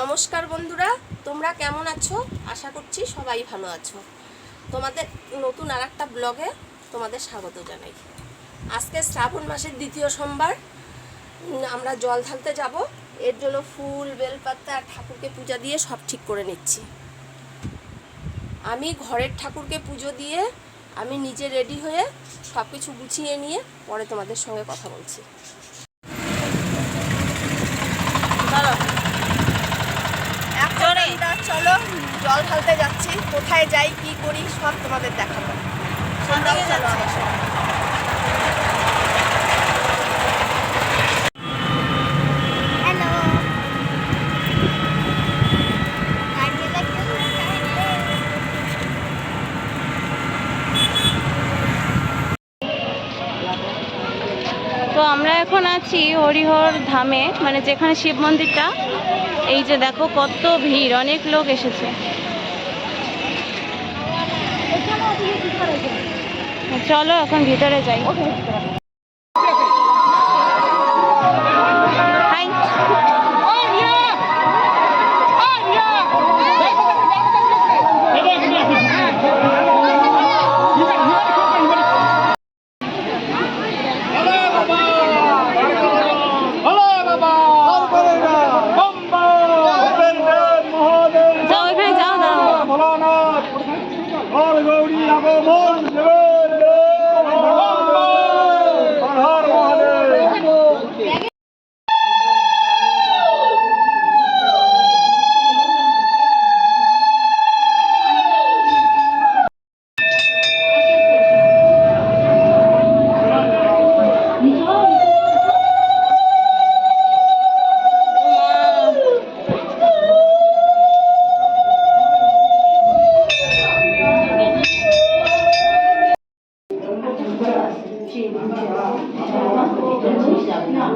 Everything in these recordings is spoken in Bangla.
নমস্কার বন্ধুরা, তোমরা কেমন আছো? আশা করছি সবাই ভালো আছো। তোমাদের নতুন আর একটা ব্লগে তোমাদের স্বাগত জানাই। আজকে শ্রাবণ মাসের দ্বিতীয় সোমবার আমরা জল ঢালতে যাব। এর জন্য ফুল, বেলপাতা আর ঠাকুরকে পূজা দিয়ে সব ঠিক করে নিচ্ছি। আমি ঘরের ঠাকুরকে পুজো দিয়ে আমি নিজে রেডি হয়ে সব কিছু গুছিয়ে নিয়ে পরে তোমাদের সঙ্গে কথা বলছি। এখন আমরা চলো জল ঢালতে যাচ্ছি। কোথায় যাই কি করি সব তোমাদের দেখাবো। তোমরাও চলো আমার সঙ্গে। তো আমরা এখন আছি হরিহর ধামে মানে যেখানে শিব মন্দিরটা। এই যে দেখো কত ভিড় অনেক লোক এসেছে। চলো এখন ভিতরে যাই।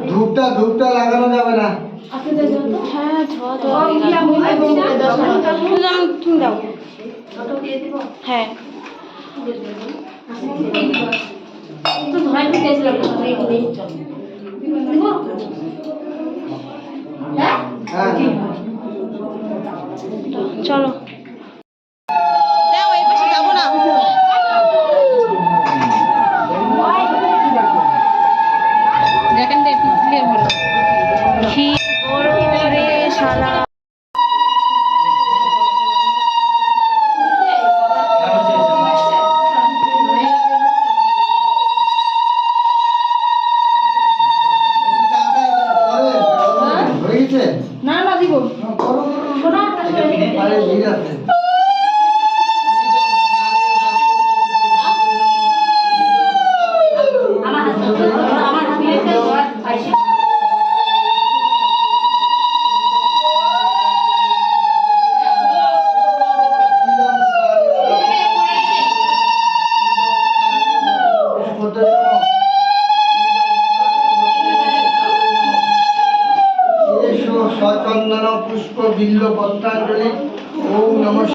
ধূপটা ধূপটা লাগানো যাবে না। হ্যাঁ। হ্যাঁ। চলো। না দিব আরে পুষ্প বিল্ল পত্রাঞ্জলি ওম নমঃ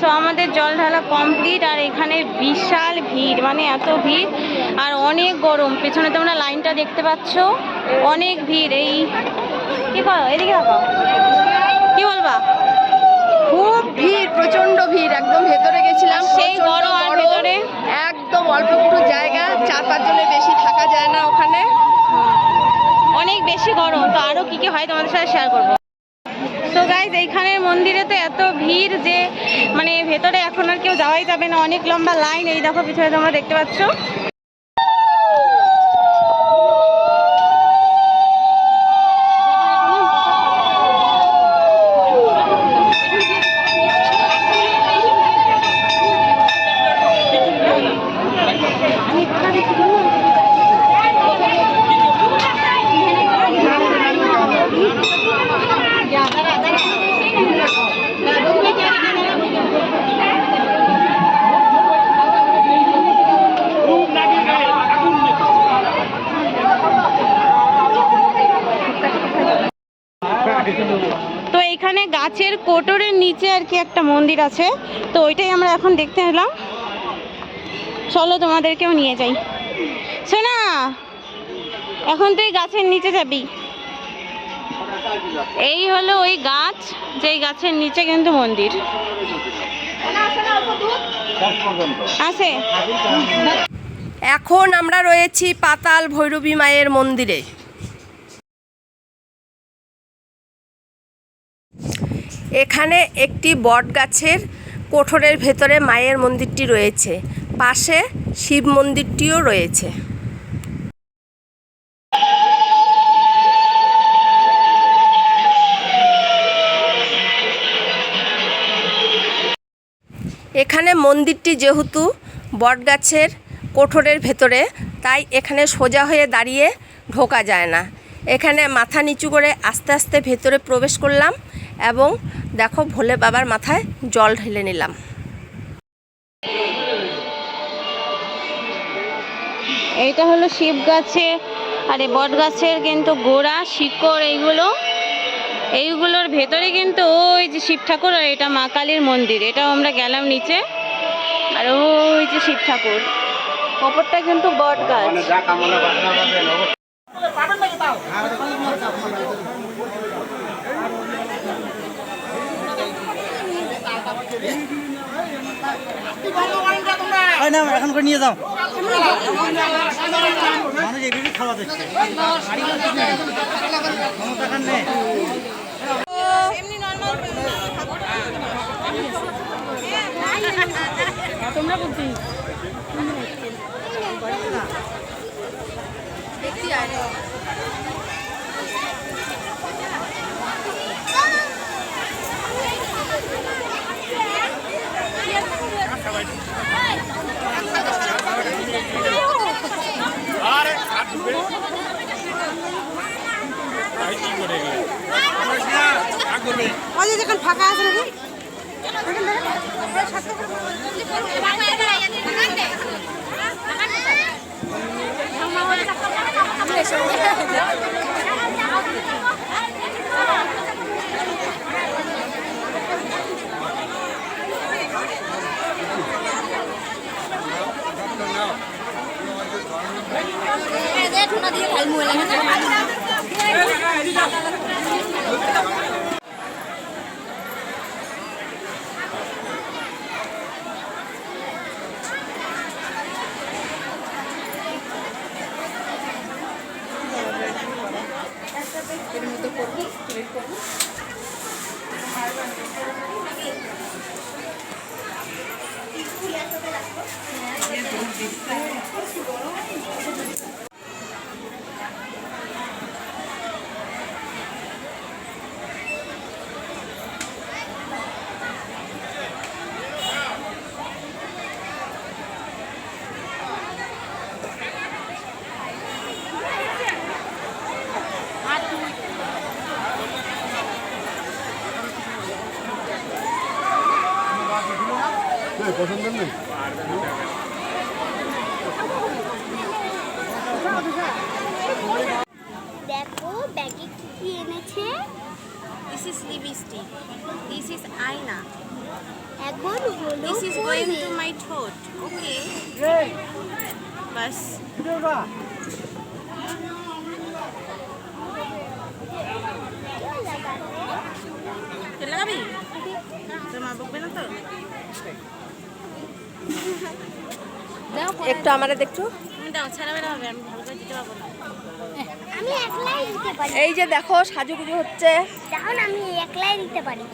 তো আমাদের জল ঢালা কমপ্লিট আর এখানে বিশাল ভিড় মানে এত ভিড় আর অনেক গরম। পেছনে তোমরা লাইনটা দেখতে পাচ্ছ? অনেক ভিড় এই কি করো এদিকে দেখো কি বলবা? খুব ভিড় প্রচণ্ড ভিড় একদম ভেতরে গেছিলাম সেই গরম আর। ভেতরে? একদম অল্প একটু জায়গা চার পাঁচজনের বেশি থাকা যায় না ওখানে। অনেক বেশি গরম, তো আরও কি কি হয় তোমাদের সাথে শেয়ার করব। তো গাইজ এইখানের মন্দিরে তো এত ভিড় যে মানে ভেতরে এখন আর কেউ যাওয়াই যাবে না, অনেক লম্বা লাইন এই দেখো পিছনে তোমরা দেখতে পাচ্ছ। তো এখানে গাছের কোটরের নিচে আর কি একটা মন্দির আছে। তো ওইটাই আমরা এখন দেখতে এলাম। চলো তোমাদেরকেও নিয়ে যাই। শোনা এখন তুই গাছের নিচে যাবি। এই হলো ওই গাছ, যেই গাছের নিচে কিন্তু মন্দির। আছে। এখন আমরা রয়েছি পাতাল ভৈরবী মায়ের মন্দিরে। এখানে একটি বট গাছের কোঠরের ভেতরে মায়ের মন্দিরটি রয়েছে। পাশে শিব মন্দিরটিও রয়েছে। এখানে মন্দিরটি যেহেতু বটগাছের কোঠরের ভেতরে, তাই এখানে সোজা হয়ে দাঁড়িয়ে ঢোকা যায় না। এখানে মাথা নিচু করে আস্তে আস্তে ভেতরে প্রবেশ করলাম। এবং দেখো ভোলে বাবার মাথায় জল ঢেলে নিলাম। এইটা হলো শিব গাছে আরে বট গাছের কিন্তু গোড়া শিকড় এইগুলো। এইগুলোর ভেতরে কিন্তু ওই যে শিব ঠাকুর আর এটা মা কালীর মন্দির এটাও আমরা গেলাম নিচে। আর ওই যে শিব ঠাকুর অপরটা কিন্তু বট গাছ। না এখন করে নিয়ে যাও। মানুষ এগুলি খাওয়া দিচ্ছে যখন ফাঁকা আছে নাকি আমরা Gracias. কার নেই দেখো ব্যাগে কি কি এনেছে This is lipstick. This is eyeliner. এখন হলো This is পরে। going to my throat. Okay. Bas. লাগাবি তোর বকবে না তো একটু আমাদের দেখছ? তুমি দাও ছাড়া বেড়া হবে আমি ভালো করে দিতে পারব না। আমি একলাই দিতে পারি। এই যে দেখো সাজুগুজু হচ্ছে। দেখো না আমি একলাই দিতে পারি।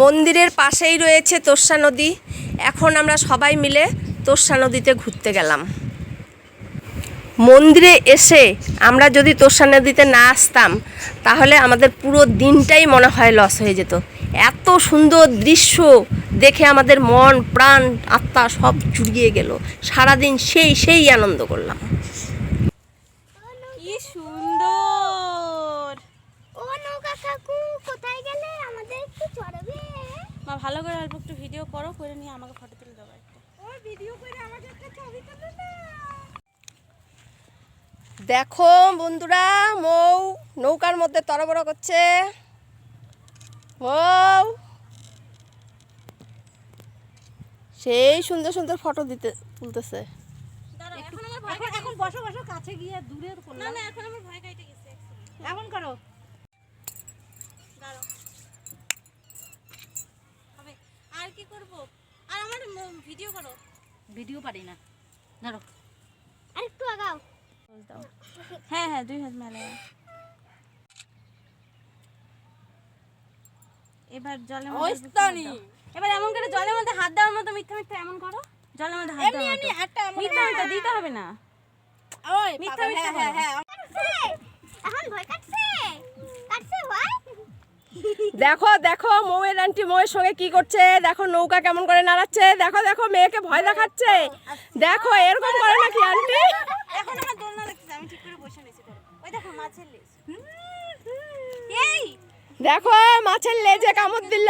মন্দিরের পাশেই রয়েছে তোর্ষা নদী। এখন আমরা সবাই মিলে তোর্ষা নদীতে ঘুরতে গেলাম। মন্দিরে এসে আমরা যদি তোর্ষা নদীতে না আসতাম তাহলে আমাদের পুরো দিনটাই মনে হয় লস হয়ে যেত। এত সুন্দর দৃশ্য দেখে আমাদের মন প্রাণ আত্মা সব জুড়িয়ে গেল। সারাদিন সেই সেই আনন্দ করলাম। কি সুন্দর! ও নৌকা কাকু কোথায় গেলে? আমাদের একটু চড়বে। মা ভালো করে অল্প একটু ভিডিও করো করে নিয়ে আমাকে ফটো তুলে দেবো একটা। ও ভিডিও করে আমাকে একটা ছবি তুলে না দেখো বন্ধুরা মৌ নৌকার মধ্যে তরবড় করছে। মৌ সেই সুন্দর সুন্দর ফটো দিতে তুলতেছে। এখন বসো বসো কাছে গিয়ে দূরে না না এখন আমার ভয় কাইতে গেছে এমন করো। দাঁড়াও। হবে। আর কি করব? আর আমার ভিডিও করো। ভিডিও পারি না। ধরো। আর একটু আগাও। হ্যাঁ হ্যাঁ দুই হাত মেলে এবার জলের মধ্যে এবার এমন করে জলের মধ্যে হাত দেওয়ার মতো মিথ্যা মিথ্যা এমন করো। জলের মধ্যে হাত দেওয়ার মতো। হাতটা মিথ্যা মিথ্যা দিতে হবে না। ওই মিথ্যা মিথ্যা হ্যাঁ হ্যাঁ এখন ভয় কাটছে? কাটছে ভয়? দেখো দেখো মৌয়ের আন্টি মৌয়ের সঙ্গে কি করছে? দেখো নৌকা কেমন করে নাড়াচ্ছে? দেখো দেখো মেয়েকে ভয় দেখাচ্ছে। দেখো এরকম করে নাকি আন্টি? এখন আমার দোলনা লাগতেছে আমি ঠিক করে বসে নিয়েছি ওই দেখো মাছের লেজ। এই! দেখো মাছের লেজে কামড় দিল।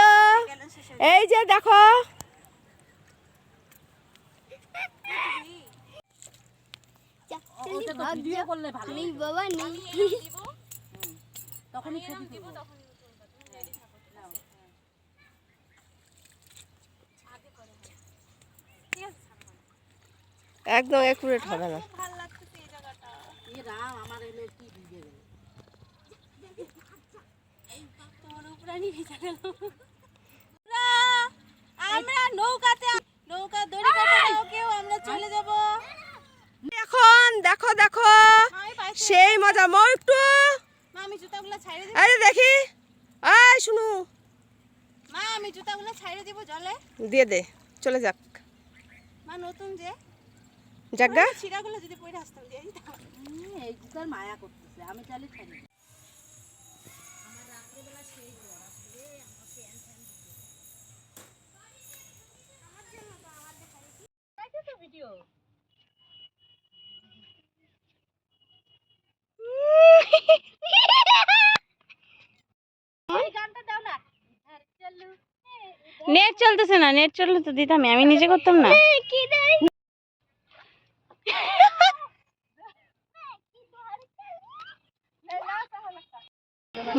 এই যে দেখো। একদম একুরেট হবে না। ভালো লাগতেছে এই জায়গাটা তোমার উপরে নিয়ে ভিজা গেল আমরা নৌকাতে নৌকা দড়ি কেউ আমরা চলে যাব। এখন দেখো দেখো সেই মজা মৌ একটু। জুতাগুলো ছাইড়ে দিব। এই দেখি। এই শুনু। মা আমি জুতাগুলো ছাইড়ে দিব জলে। দিয়ে দে চলে যাক। মা নতুন যে। জাগা শিরাগুলো যদি পড়ে আসতাম দিয়ে এই জুতার মায়া করতেছে আমি ছাড়ি নেট চলতেছে না নেট চললে তো দিতাম আমি নিজে করতাম না।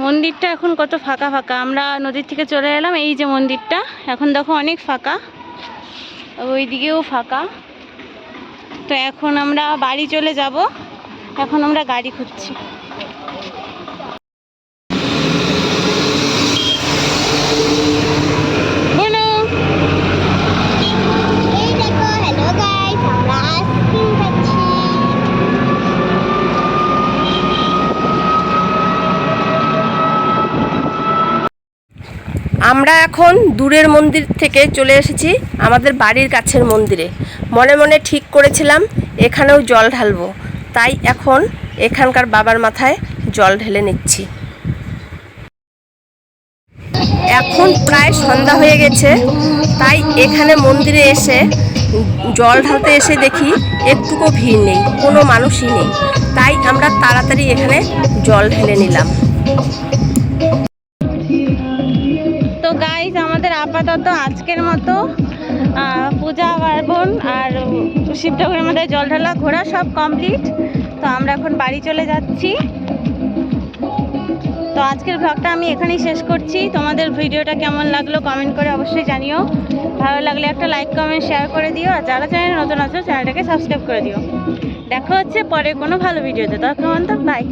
মন্দিরটা এখন কত ফাঁকা ফাঁকা আমরা নদীর থেকে চলে এলাম এই যে মন্দিরটা এখন দেখো অনেক ফাঁকা ওইদিকেও ফাঁকা। তো এখন আমরা বাড়ি চলে যাব। এখন আমরা গাড়ি খুঁজছি। বলো। এই দেখো হ্যালো গাইস আমরা আইসক্রিম খাচ্ছি। আমরা এখন দূরের মন্দির থেকে চলে এসেছি আমাদের বাড়ির কাছের মন্দিরে। মনে মনে ঠিক করেছিলাম, এখানেও জল ঢালবো। তাই এখন এখানকার বাবার মাথায় জল ঢেলে নিচ্ছি। এখন প্রায় সন্ধ্যা হয়ে গেছে, তাই এখানে মন্দিরে এসে জল ঢালতে এসে দেখি একটুকু ভিড় নেই, কোনো মানুষই নেই। তাই আমরা তাড়াতাড়ি এখানে জল ঢেলে নিলাম। তো গাইজ আমাদের আপাতত আজকের মতো পূজা আর শিব ঠাকুরের মধ্যে জল ঢালা ঘোরা সব কমপ্লিট তো আমরা এখন বাড়ি চলে যাচ্ছি। তো আজকের ব্লগটা আমি এখানেই শেষ করছি। তোমাদের ভিডিওটা কেমন লাগল কমেন্ট করে অবশ্যই জানিও। ভালো লাগলে একটা লাইক কমেন্ট শেয়ার করে দিও। আর যারা চ্যানেল নতুন আছো চ্যানেলটাকে সাবস্ক্রাইব করে দিও। দেখা হচ্ছে পরে কোনো ভালো ভিডিওতে তখন তো বাই